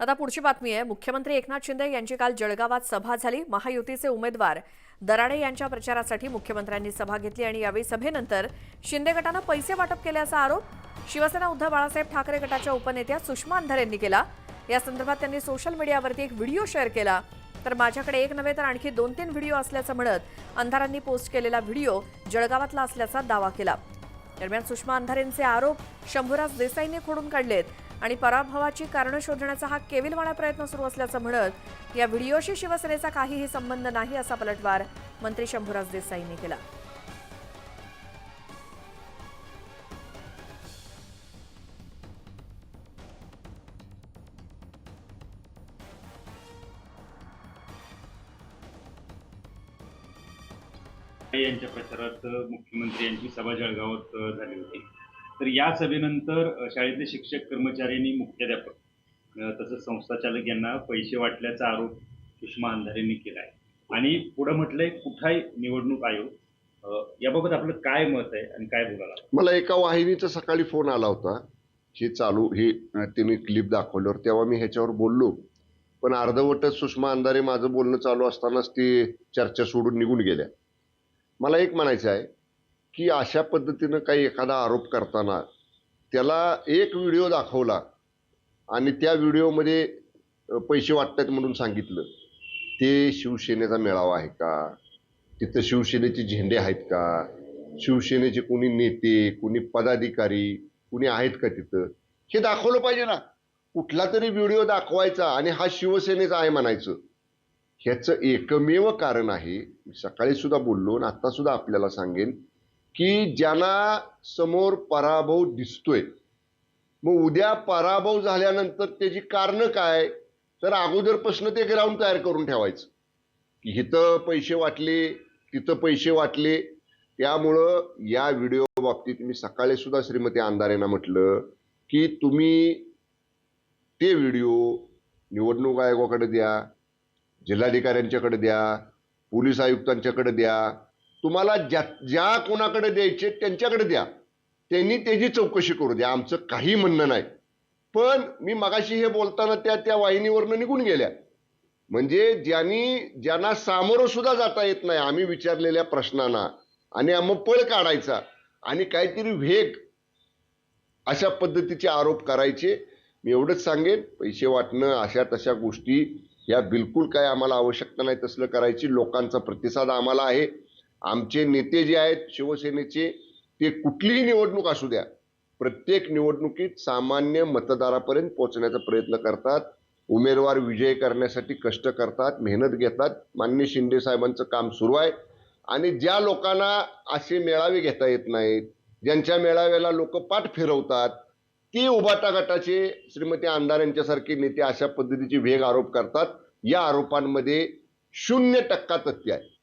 आता पुढची बातमी आहे. मुख्यमंत्री एकनाथ शिंदे यांची काल जळगावात सभा झाली. महायुतीचे उमेदवार दराडे यांच्या प्रचारासाठी मुख्यमंत्र्यांनी सभा घेतली आणि यावेळी सभेनंतर शिंदे गटानं पैसे वाटप केल्याचा आरोप शिवसेना उद्धव बाळासाहेब ठाकरे गटाच्या उपनेत्या सुषमा अंधार यांनी केला. या संदर्भात त्यांनी सोशल मीडियावरती एक व्हिडिओ शेअर केला. तर माझ्याकडे एक नव्हे तर आणखी दोन तीन व्हिडिओ असल्याचं म्हणत अंधारांनी पोस्ट केलेला व्हिडिओ जळगावातला असल्याचा दावा केला. दरम्यान सुषमा अंधारेंचे आरोप शंभूराज देसाईने खोडून काढलेत. आणि पराभवाची कारणं शोधण्याचा हा केविलवाणा प्रयत्न सुरू असल्याचं म्हणत या व्हिडिओशी शिवसेनेचा काहीही संबंध नाही असा पलटवार मंत्री शंभूराज देसाईंनी केला. यांच्या प्रचारात मुख्यमंत्री यांची सभा जळगावात झाली होती. तर या सभेनंतर शाळेतले शिक्षक कर्मचाऱ्यांनी मुख्याध्यापक तसंच संस्थाचालक यांना पैसे वाटल्याचा आरोप सुषमा अंधारेंनी केला आहे. आणि पुढे म्हटलंय कुठाही निवडणूक आयोग याबाबत आपलं काय मत आहे आणि काय बोलायला मला एका वाहिनीचा सकाळी फोन आला होता. हे चालू हे तिने क्लिप दाखवल्यावर तेव्हा मी ह्याच्यावर बोललो. पण अर्धवटच सुषमा अंधारे माझं बोलणं चालू असतानाच ती चर्चा सोडून निघून गेल्या. मला एक म्हणायचं आहे की अशा पद्धतीनं काही एखादा आरोप करताना त्याला एक व्हिडिओ दाखवला आणि त्या व्हिडिओमध्ये पैसे वाटतात म्हणून सांगितलं. ते शिवसेनेचा मेळावा आहे का? तिथं शिवसेनेचे झेंडे आहेत का? शिवसेनेचे कोणी नेते कोणी पदाधिकारी कुणी आहेत का तिथं? हे दाखवलं पाहिजे ना. कुठला तरी व्हिडिओ दाखवायचा आणि हा शिवसेनेचा आहे म्हणायचं. ह्याचं एकमेव कारण आहे सकाळी सुद्धा बोललो आणि आता सुद्धा आपल्याला सांगेन की ज्यांना समोर पराभव दिसतोय. मग उद्या पराभव झाल्यानंतर त्याची कारणं काय? तर अगोदरपासून ते ग्राउंड तयार करून ठेवायचं. की इथं पैसे वाटले तिथं पैसे वाटले. त्यामुळं या व्हिडिओ बाबतीत मी सकाळी सुद्धा श्रीमती अंधारेंना म्हटलं की तुम्ही ते व्हिडिओ निवडणूक आयोगाकडे द्या जिल्हाधिकाऱ्यांच्याकडे द्या पोलीस आयुक्तांच्याकडे द्या तुम्हाला ज्या ज्या कोणाकडे द्यायचे त्यांच्याकडे द्या. त्यांनी त्याची चौकशी करू द्या. आमचं काही म्हणणं नाही. पण मी मगाशी हे बोलताना त्या त्या वाहिनीवरनं निघून गेल्या. म्हणजे ज्यांनी ज्यांना सामोरं सुद्धा जाता येत नाही आम्ही विचारलेल्या प्रश्नांना. आणि मग पळ काढायचा. आणि काहीतरी वेग अशा पद्धतीचे आरोप करायचे. मी एवढंच सांगेन. पैसे वाटणं अशा तशा गोष्टी या बिलकुल काय आम्हाला आवश्यकता नाही तसलं करायची. लोकांचा प्रतिसाद आम्हाला आहे. आमचे नेते जे आहेत शिवसेनेचे ते कुठलीही निवडणूक असू द्या. प्रत्येक निवडणुकीत सामान्य मतदारापर्यंत पोहोचण्याचा प्रयत्न करतात. उमेदवार विजय करण्यासाठी कष्ट करतात मेहनत घेतात. मान्य शिंदे साहेबांचं काम सुरू आहे. आणि ज्या लोकांना असे मेळावे घेता येत नाहीत ज्यांच्या मेळाव्याला लोक पाठ फिरवतात ती उभाटा गटाचे श्रीमती आमदार यांच्यासारखे नेते अशा पद्धतीचे वेग आरोप करतात. या आरोपांमध्ये शून्य टक्का तथ्य आहे.